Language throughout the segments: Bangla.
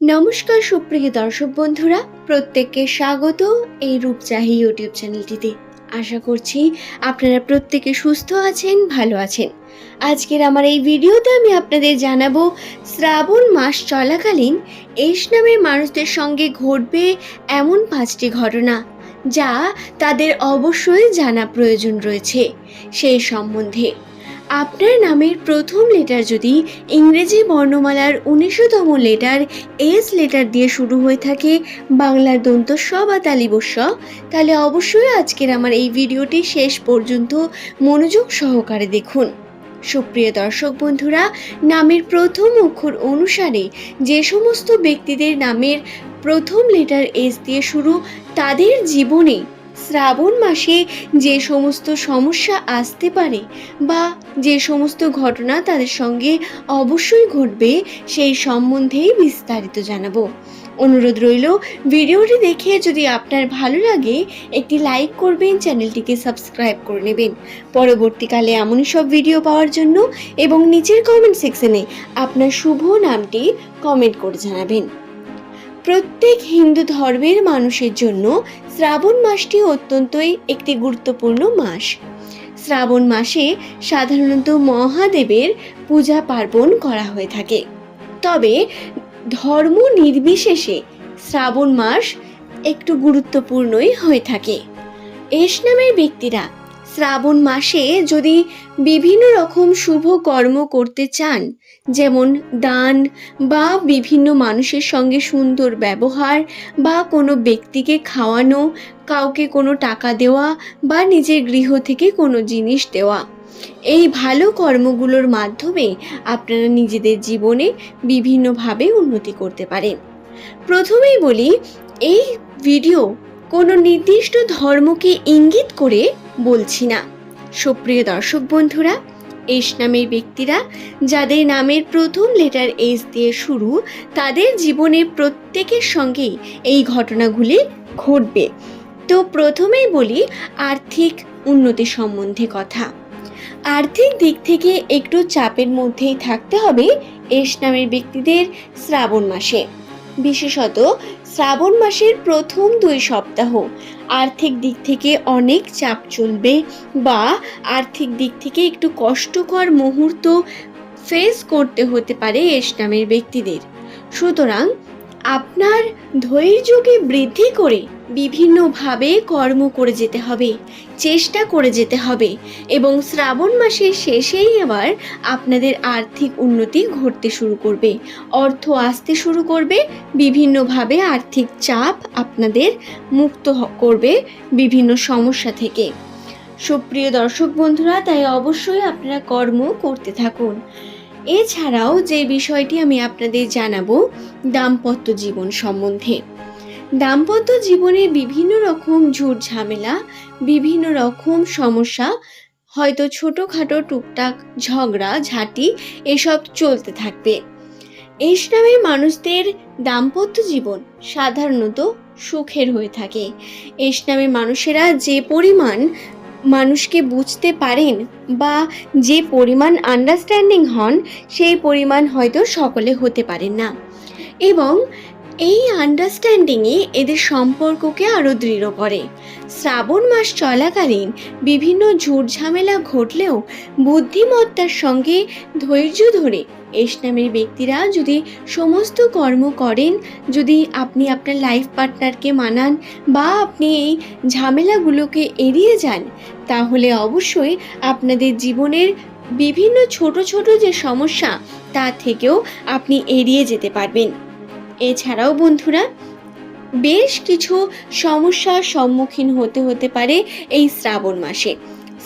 নমস্কার সুপ্রিয় দর্শক বন্ধুরা, প্রত্যেককে স্বাগত এই রূপচাহি ইউটিউব চ্যানেলটিতে। আশা করছি আপনারা প্রত্যেকে সুস্থ আছেন, ভালো আছেন। আজকের আমার এই ভিডিওতে আমি আপনাদের জানাব, শ্রাবণ মাস চলাকালীন এস নামের মানুষদের সঙ্গে ঘটবে এমন পাঁচটি ঘটনা, যা তাদের অবশ্যই জানা প্রয়োজন রয়েছে। সেই সম্বন্ধে আপনার নামের প্রথম লেটার যদি ইংরেজি বর্ণমালার উনিশতম লেটার এস লেটার দিয়ে শুরু হয়ে থাকে বাংলার দন্ত স বা তালিবস্য তাহলে অবশ্যই আজকের আমার এই ভিডিওটি শেষ পর্যন্ত মনোযোগ সহকারে দেখুন। সুপ্রিয় দর্শক বন্ধুরা, নামের প্রথম অক্ষর অনুসারে যে সমস্ত ব্যক্তিদের নামের প্রথম লেটার এস দিয়ে শুরু, তাদের জীবনে শ্রাবণ মাসে যে সমস্ত সমস্যা আসতে পারে বা যে সমস্ত ঘটনা তাদের সঙ্গে অবশ্যই ঘটবে, সেই সম্বন্ধেই বিস্তারিত জানাব। অনুরোধ রইল, ভিডিওটি দেখে যদি আপনার ভালো লাগে, একটি লাইক করবেন, চ্যানেলটিকে সাবস্ক্রাইব করে নেবেন। পরবর্তীকালে এমনই সব ভিডিও পাওয়ার জন্য এবং নিচের কমেন্ট সেকশনে আপনার শুভ নামটি কমেন্ট করে জানাবেন। প্রত্যেক হিন্দু ধর্মের মানুষের জন্য শ্রাবণ মাসটি অত্যন্তই একটি গুরুত্বপূর্ণ মাস। শ্রাবণ মাসে সাধারণত মহাদেবের পূজা পার্বণ করা হয়ে থাকে। তবে ধর্ম নির্বিশেষে শ্রাবণ মাস একটু গুরুত্বপূর্ণই হয়ে থাকে। এস নামের ব্যক্তিরা শ্রাবণ মাসে যদি বিভিন্ন রকম শুভ কর্ম করতে চান, যেমন দান বা বিভিন্ন মানুষের সঙ্গে সুন্দর ব্যবহার বা কোনো ব্যক্তিকে খাওয়ানো, কাউকে কোনো টাকা দেওয়া বা নিজের গৃহ থেকে কোনো জিনিস দেওয়া, এই ভালো কর্মগুলোর মাধ্যমে আপনারা নিজেদের জীবনে বিভিন্নভাবে উন্নতি করতে পারেন। প্রথমেই বলি, এই ভিডিও কোনো নির্দিষ্ট ধর্মকে ইঙ্গিত করে বলছি না। সুপ্রিয় দর্শক বন্ধুরা, এস নামের ব্যক্তিরা যাদের নামের প্রথম লেটার এস দিয়ে শুরু, তাদের জীবনে প্রত্যেকের সঙ্গেই এই ঘটনাগুলি ঘটবে। তো প্রথমেই বলি আর্থিক উন্নতি সম্বন্ধে কথা। আর্থিক দিক থেকে একটু চাপের মধ্যেই থাকতে হবে এস নামের ব্যক্তিদের শ্রাবণ মাসে। বিশেষত শ্রাবণ মাসের প্রথম দুই সপ্তাহ। আর্থিক দিক থেকে অনেক চাপ চলবে বা আর্থিক দিক থেকে একটু কষ্টকর মুহূর্ত ফেস করতে হতে পারে এস নামের ব্যক্তিদের। সুতরাং আপনার ধৈর্যকে বৃদ্ধি করে বিভিন্নভাবে কর্ম করে যেতে হবে, চেষ্টা করে যেতে হবে এবং শ্রাবণ মাসের শেষেই আবার আপনাদের আর্থিক উন্নতি ঘটতে শুরু করবে। অর্থ আসতে শুরু করবে, বিভিন্নভাবে আর্থিক চাপ আপনাদের মুক্ত করবে বিভিন্ন সমস্যা থেকে। সুপ্রিয় দর্শক বন্ধুরা, তাই অবশ্যই আপনারা কর্ম করতে থাকুন। এছাড়াও যে বিষয়টি আমি আপনাদের জানাব, দাম্পত্য জীবন সম্বন্ধে। দাম্পত্য জীবনে বিভিন্ন রকম ঝুট ঝামেলা, বিভিন্ন রকম সমস্যা, হয়তো ছোটোখাটো টুকটাক ঝগড়া, ঝাঁটি, এসব চলতে থাকবে। এস নামের মানুষদের দাম্পত্য জীবন সাধারণত সুখের হয়ে থাকে। এস নামের মানুষেরা যে পরিমাণ মানুষকে বুঝতে পারেন বা যে পরিমাণ আন্ডারস্ট্যান্ডিং হন, সেই পরিমাণ হয়তো সকলে হতে পারেন না। এবং এই আন্ডারস্ট্যান্ডিংয়ে এদের সম্পর্ককে আরও দৃঢ় করে। শ্রাবণ মাস চলাকালীন বিভিন্ন ঝুট ঝামেলা ঘটলেও বুদ্ধিমত্তার সঙ্গে ধৈর্য ধরে এস নামের ব্যক্তিরা যদি সমস্ত কর্ম করেন, যদি আপনি আপনার লাইফ পার্টনারকে মানান বা আপনি এই ঝামেলাগুলোকে এড়িয়ে যান, তাহলে অবশ্যই আপনাদের জীবনের বিভিন্ন ছোট ছোট যে সমস্যা, তা থেকেও আপনি এড়িয়ে যেতে পারবেন। এছাড়াও বন্ধুরা, বেশ কিছু সমস্যার সম্মুখীন হতে হতে পারে এই শ্রাবণ মাসে।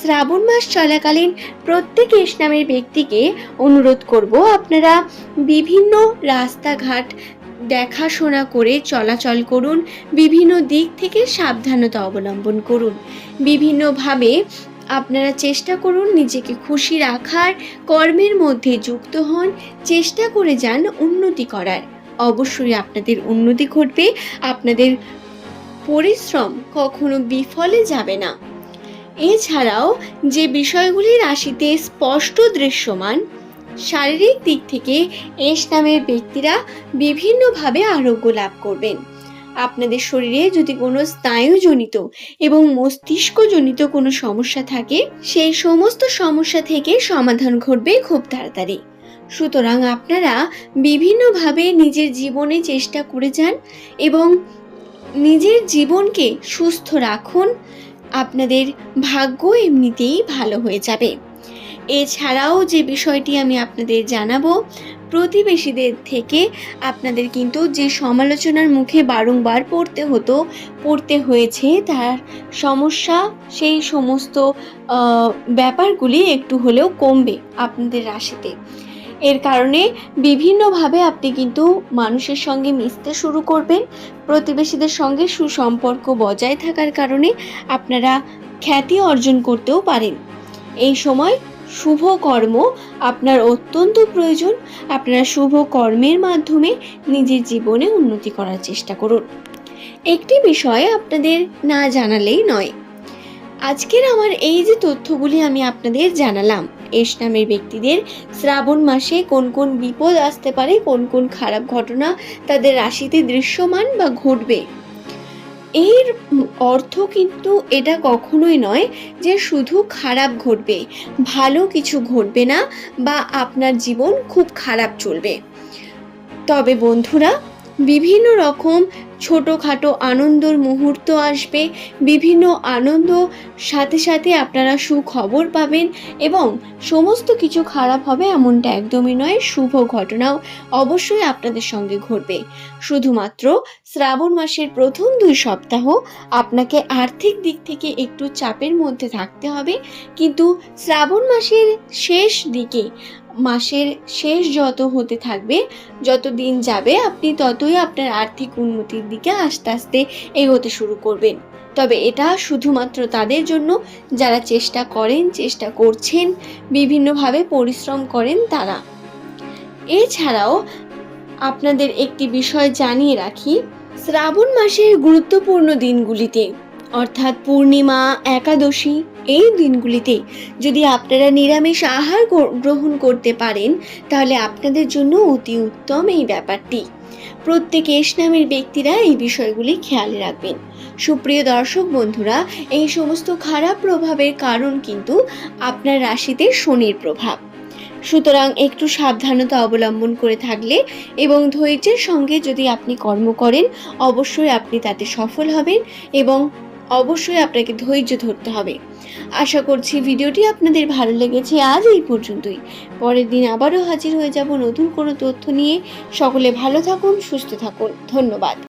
শ্রাবণ মাস চলাকালীন প্রত্যেক এস নামের ব্যক্তিকে অনুরোধ করব আপনারা বিভিন্ন রাস্তাঘাট দেখাশোনা করে চলাচল করুন, বিভিন্ন দিক থেকে সাবধানতা অবলম্বন করুন। বিভিন্নভাবে আপনারা চেষ্টা করুন নিজেকে খুশি রাখার, কর্মের মধ্যে যুক্ত হন, চেষ্টা করে যান উন্নতি করার। অবশ্যই আপনাদের উন্নতি ঘটবে, আপনাদের পরিশ্রম কখনো বিফলে যাবে না। এছাড়াও যে বিষয়গুলি রাশিতে স্পষ্ট দৃশ্যমান, শারীরিক দিক থেকে এস নামের ব্যক্তিরা বিভিন্নভাবে আরোগ্য লাভ করবেন। আপনাদের শরীরে যদি কোনো স্নায়ুজনিত এবং মস্তিষ্কজনিত কোনো সমস্যা থাকে, সেই সমস্ত সমস্যা থেকে সমাধান ঘটবে খুব তাড়াতাড়ি। সুতরাং আপনারা বিভিন্নভাবে নিজের জীবনে চেষ্টা করে যান এবং নিজের জীবনকে সুস্থ রাখুন। আপনাদের ভাগ্য এমনিতেই ভালো হয়ে যাবে। এছাড়াও যে বিষয়টি আমি আপনাদের জানাব, প্রতিবেশীদের থেকে আপনাদের কিন্তু যে সমালোচনার মুখে বারংবার পড়তে হতো, পড়তে হয়েছে তার সমস্যা, সেই সমস্ত ব্যাপারগুলি একটু হলেও কমবে আপনাদের রাশিতে। এর কারণে বিভিন্নভাবে আপনি কিন্তু মানুষের সঙ্গে মিশতে শুরু করবেন। প্রতিবেশীদের সঙ্গে সুসম্পর্ক বজায় থাকার কারণে আপনারা খ্যাতি অর্জন করতেও পারেন। এই সময় শুভ কর্ম আপনার অত্যন্ত প্রয়োজন। আপনারা শুভ কর্মের মাধ্যমে নিজের জীবনে উন্নতি করার চেষ্টা করুন। একটি বিষয় আপনাদের না জানালেই নয়। আজকের আমার এই যে তথ্যগুলি আমি আপনাদের জানালাম এস নামের ব্যক্তিদের শ্রাবণ মাসে কোন কোন বিপদ আসতে পারে, কোন কোন খারাপ ঘটনা তাদের রাশিতে দৃশ্যমান বা ঘটবে। এর অর্থ কিন্তু এটা কখনোই নয় যে শুধু খারাপ ঘটবে, ভালো কিছু ঘটবে না বা আপনার জীবন খুব খারাপ চলবে। তবে বন্ধুরা বিভিন্ন রকম ছোটোখাটো আনন্দর মুহূর্ত আসবে, বিভিন্ন আনন্দ, সাথে সাথে আপনারা সুখবর পাবেন এবং সমস্ত কিছু খারাপ হবে এমনটা একদমই নয়, শুভ ঘটনাও অবশ্যই আপনাদের সঙ্গে ঘটবে। শুধুমাত্র শ্রাবণ মাসের প্রথম দুই সপ্তাহ আপনাকে আর্থিক দিক থেকে একটু চাপের মধ্যে থাকতে হবে, কিন্তু শ্রাবণ মাসের শেষ দিকে মাসের শেষ যত হতে থাকবে, যত দিন যাবে, আপনি ততই আপনার আর্থিক উন্নতির দিকে আস্তে আস্তে এগোতে শুরু করবেন। তবে এটা শুধুমাত্র তাদের জন্য, যারা চেষ্টা করেন, চেষ্টা করছেন, বিভিন্নভাবে পরিশ্রম করেন তারা। এছাড়াও আপনাদের একটি বিষয় জানিয়ে রাখি, শ্রাবণ মাসের গুরুত্বপূর্ণ দিনগুলিতে, অর্থাৎ পূর্ণিমা, একাদশী এই দিনগুলিতে যদি আপনারা নিরামিষ আহার গ্রহণ করতে পারেন, তাহলে আপনাদের জন্য অতি উত্তম এই ব্যাপারটি। প্রত্যেক এস নামের ব্যক্তিরা এই বিষয়গুলি খেয়াল রাখবেন। সুপ্রিয় দর্শক বন্ধুরা, এই সমস্ত খারাপ প্রভাবের কারণ কিন্তু আপনার রাশিতে শনির প্রভাব। সুতরাং একটু সাবধানতা অবলম্বন করে থাকলে এবং ধৈর্যের সঙ্গে যদি আপনি কর্ম করেন, অবশ্যই আপনি তাতে সফল হবেন এবং অবশ্যই আপনাকে ধৈর্য ধরতে হবে। আশা করছি ভিডিওটি আপনাদের ভালো লেগেছে আজ এই পর্যন্তই। পরের দিন আবারও হাজির হয়ে যাব নতুন কোনো তথ্য নিয়ে। সকলে ভালো থাকুন, সুস্থ থাকুন। ধন্যবাদ।